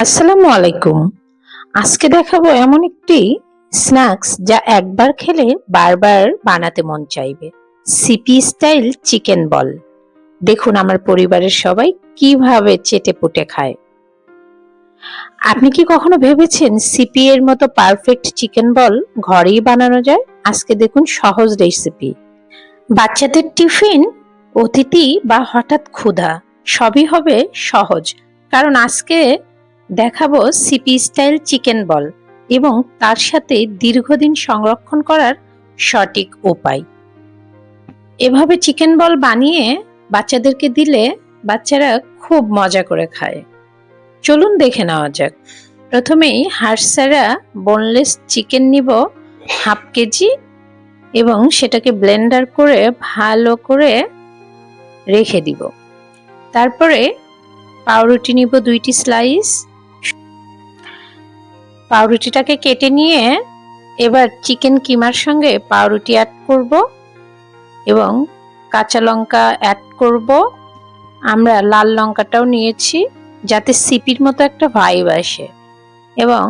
আসসালামু আলাইকুম। আজকে দেখাবো এমন একটি স্ন্যাক্স যা একবার খেলে বারবার বানাতে মন চাইবে। CP style chicken ball. দেখুন আমার পরিবারের সবাই কীভাবে চেটে পুটে খায়। আপনি কি কখনো ভেবেছেন সিপি এর মতো পারফেক্ট চিকেন বল ঘরেই বানানো যায়? আজকে দেখুন সহজ রেসিপি। বাচ্চাদের টিফিন, অতিথি বা হঠাৎ ক্ষুধা সবই হবে সহজ। কারণ আজকে দেখাবো সিপি স্টাইল চিকেন বল এবং তার সাথে দীর্ঘদিন সংরক্ষণ করার সঠিক উপায়। এভাবে চিকেন বল বানিয়ে বাচ্চাদেরকে দিলে বাচ্চারা খুব মজা করে খায়। চলুন দেখে নেওয়া যাক। প্রথমেই হাড়সারা বোনলেস চিকেন নিব হাফ কেজি এবং সেটাকে ব্লেন্ডার করে ভালো করে রেখে দিব। তারপরে পাউরুটি নিব দুইটি স্লাইস পাউরুটিটাকে কেটে নিয়ে এবার চিকেন কিমার সঙ্গে পাউরুটি অ্যাড করব এবং কাঁচা লঙ্কা অ্যাড করব। আমরা লাল লঙ্কাটাও নিয়েছি যাতে সিপির মতো একটা ভাইব আসে। এবং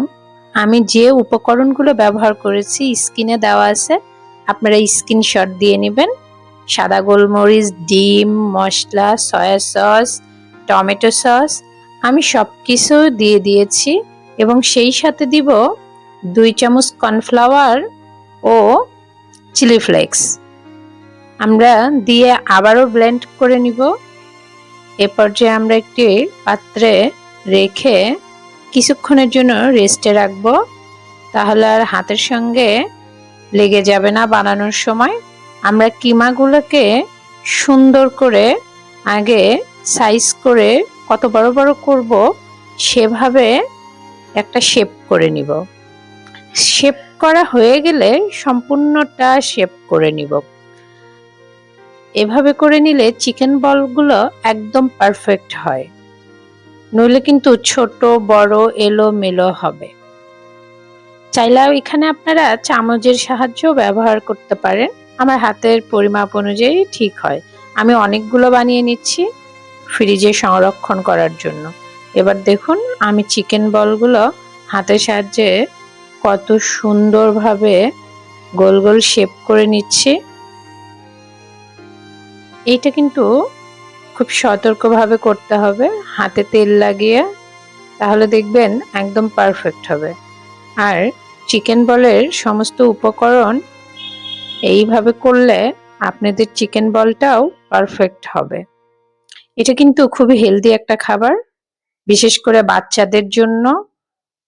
আমি যে উপকরণগুলো ব্যবহার করেছি স্কিনে দেওয়া আছে, আপনারা স্ক্রিনশট দিয়ে নেবেন। সাদা গোলমরিচ, ডিম, মশলা সয়া সস টমেটো সস আমি সব কিছু দিয়ে দিয়েছি। এবং সেই সাথে দিব দুই চামচ কর্নফ্লাওয়ার ও চিলি ফ্লেক্স। আমরা দিয়ে আবারও ব্লেন্ড করে নিব। এ পর্যায়ে আমরা একটি পাত্রে রেখে কিছুক্ষণের জন্য রেস্টে রাখব। তাহলে আর হাতের সঙ্গে লেগে যাবে না বানানোর সময়। আমরা কিমাগুলোকে সুন্দর করে আগে সাইজ করে কত বড় বড় করব সেভাবে একটা শেপ করে নিব। শেপ করা হয়ে গেলে সম্পূর্ণটা শেপ করে নিব। এভাবে করে নিলে চিকেন বলগুলো একদম পারফেক্ট হয়। নইলে কিন্তু ছোট, বড় এলো মেলো হবে। চাইলে এখানে আপনারা চামচের সাহায্য ব্যবহার করতে পারেন। আমার হাতের পরিমাপ অনুযায়ী ঠিক হয়। আমি অনেকগুলো বানিয়ে নিচ্ছি ফ্রিজে সংরক্ষণ করার জন্য। এবার দেখুন, আমি চিকেন বলগুলো হাতের সাহায্যে কত সুন্দরভাবে গোল গোল শেপ করে নিচ্ছি। এইটা কিন্তু খুব সতর্কভাবে করতে হবে, হাতে তেল লাগিয়ে, তাহলে দেখবেন একদম পারফেক্ট হবে। আর চিকেন বলের সমস্ত উপকরণ এইভাবে করলে আপনাদের চিকেন বলটাও পারফেক্ট হবে। এটা কিন্তু খুবই হেলদি একটা খাবার। বিশেষ করে বাচ্চাদের জন্য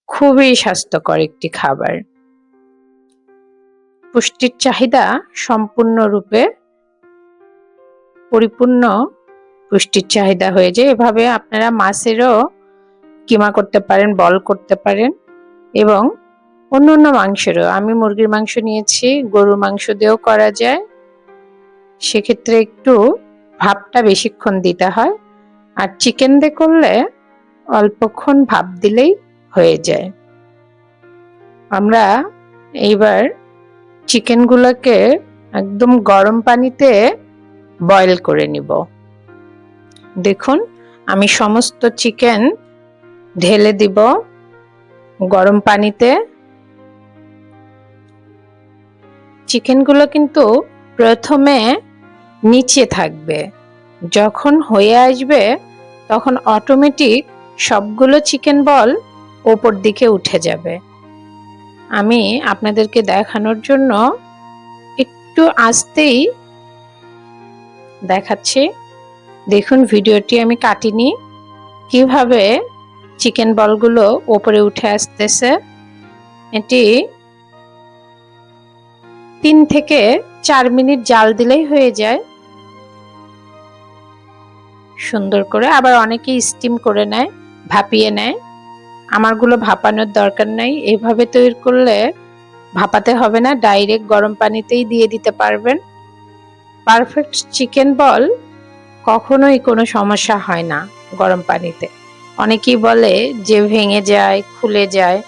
খুবই স্বাস্থ্যকর একটি খাবার। পুষ্টির চাহিদা সম্পূর্ণরূপে পরিপূর্ণ পুষ্টির চাহিদা হয়ে যায়। এভাবে আপনারা মাছেরও কিমা করতে পারেন, বল করতে পারেন এবং অন্য অন্য মাংসেরও। আমি মুরগির মাংস নিয়েছি, গরুর মাংস দিয়েও করা যায়। সেক্ষেত্রে একটু ভাবটা বেশিক্ষণ দিতে হয়। আর চিকেন দিয়ে করলে অল্পক্ষণ ভাপ দিলেই হয়ে যায়। আমরা এইবার চিকেনগুলোকে একদম গরম পানিতে বয়েল করে নিব। দেখুন, আমি সমস্ত চিকেন ঢেলে দিব গরম পানিতে। চিকেনগুলো কিন্তু প্রথমে নিচে থাকবে। যখন হয়ে আসবে, তখন অটোমেটিক সবগুলো চিকেন বল ওপর দিকে উঠে যাবে। আমি আপনাদেরকে দেখানোর জন্য একটু আসতেই দেখাচ্ছি। দেখুন ভিডিওটি আমি কাটিনি। কীভাবে চিকেন বলগুলো ওপরে উঠে আসতেছে। এটি তিন থেকে চার মিনিট জাল দিলেই হয়ে যায়। সুন্দর করে আবার অনেকে স্টিম করে নেয়। ভাপিয়ে নেয়। আমারগুলো ভাপানোর দরকার নাই। এভাবে তৈরি করলে ভাপাতে হবে না, ডাইরেক্ট গরম পানিতেই দিয়ে দিতে পারবেন। পারফেক্ট চিকেন বল কখনোই কোনো সমস্যা হয় না গরম পানিতে। অনেকেই বলে যে ভেঙে যায়, খুলে যায়,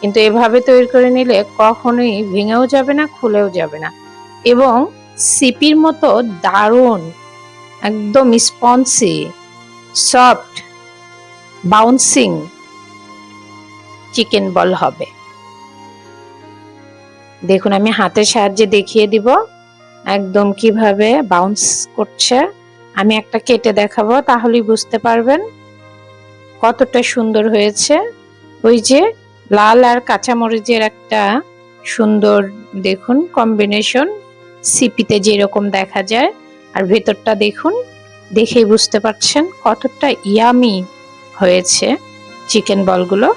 কিন্তু এভাবে তৈরি করে নিলে কখনোই ভেঙেও যাবে না, খুলেও যাবে না। এবং সিপির মতো দারুণ, একদম spongy soft bouncing chicken ball হবে। দেখুন, আমি হাতের সাহায্যে দেখিয়ে দিব একদম কীভাবে বাউন্স করছে। আমি একটা কেটে দেখাবো, তাহলেই বুঝতে পারবেন কতটা সুন্দর হয়েছে। ওই যে লাল আর কাঁচামরিচের একটা সুন্দর, দেখুন কম্বিনেশন সিপিতে যেরকম দেখা যায়। আর ভেতরটা দেখুন, দেখেই বুঝতে পারছেন কতটা ইয়ামি হয়েছে চিকেন বলগুলো।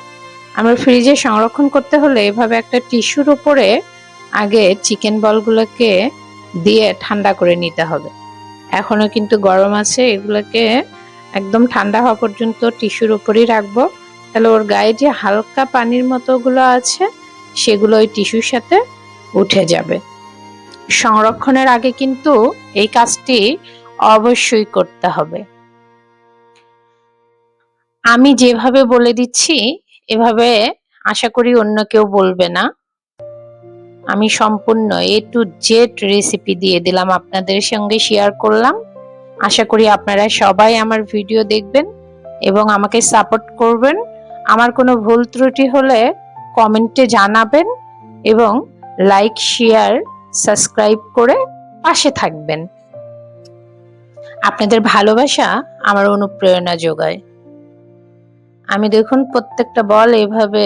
আমরা ফ্রিজে সংরক্ষণ করতে হলে এভাবে একটা টিস্যুর উপরে আগে চিকেন বলগুলোকে দিয়ে ঠান্ডা করে নিতে হবে। এখনও কিন্তু গরম আছে, এগুলোকে একদম ঠান্ডা হওয়া পর্যন্ত টিস্যুর উপরেই রাখব। তাহলে ওর গায়ে যে হালকা পানির মতো গুলো আছে, সেগুলো ওই টিস্যুর সাথে উঠে যাবে। সংরক্ষণের আগে কিন্তু এই কাজটি অবশ্যই করতে হবে। আমি যেভাবে বলে দিচ্ছি, এভাবে আশা করি অন্য কেউ বলবে না। আমি সম্পূর্ণ এ টু জেড রেসিপি দিয়ে দিলাম, আপনাদের সঙ্গে শেয়ার করলাম। আশা করি আপনারা সবাই আমার ভিডিও দেখবেন এবং আমাকে সাপোর্ট করবেন। আমার কোনো ভুল ত্রুটি হলে কমেন্টে জানাবেন এবং লাইক শেয়ার সাবস্ক্রাইব করে পাশে থাকবেন। আপনাদের ভালোবাসা আমার অনুপ্রেরণা যোগায়। আমি দেখুন প্রত্যেকটা বল এভাবে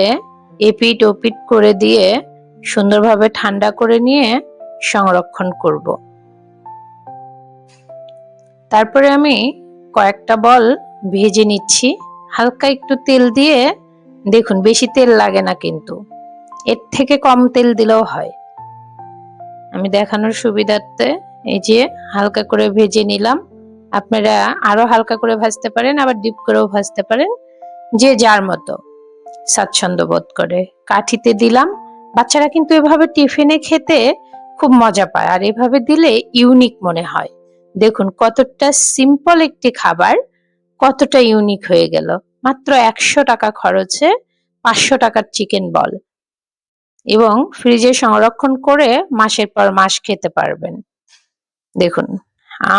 এপিট ওপিট করে দিয়ে সুন্দরভাবে ঠান্ডা করে নিয়ে সংরক্ষণ করব। তারপরে আমি কয়েকটা বল ভেজে নিচ্ছি। হালকা একটু তেল দিয়ে, দেখুন বেশি তেল লাগে না কিন্তু, এর থেকে কম তেল দিলেও হয়। আমি দেখানোর সুবিধার্থে এই যে হালকা করে ভেজে নিলাম। আপনারা আরও হালকা করে ভাজতে পারেন, আবার ডিপ করেও ভাজতে পারেন। যে যার মতো। স্বাচ্ছন্দ্য বোধ করে। কাঠিতে দিলাম। বাচ্চারা কিন্তু এভাবে টিফিনে খেতে খুব মজা পায়। আর এভাবে দিলে ইউনিক মনে হয়। দেখুন কতটা সিম্পল একটি খাবার, কতটা ইউনিক হয়ে গেল। মাত্র একশো টাকা খরচে পাঁচশো টাকার চিকেন বল এবং ফ্রিজে সংরক্ষণ করে মাসের পর মাস খেতে পারবেন। দেখুন,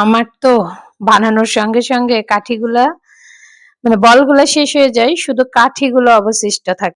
আমার তো বানানোর সঙ্গে সঙ্গে কাঠিগুলা মানে বলগুলা শেষ হয়ে যায় শুধু কাঠিগুলো অবশিষ্ট থাকে।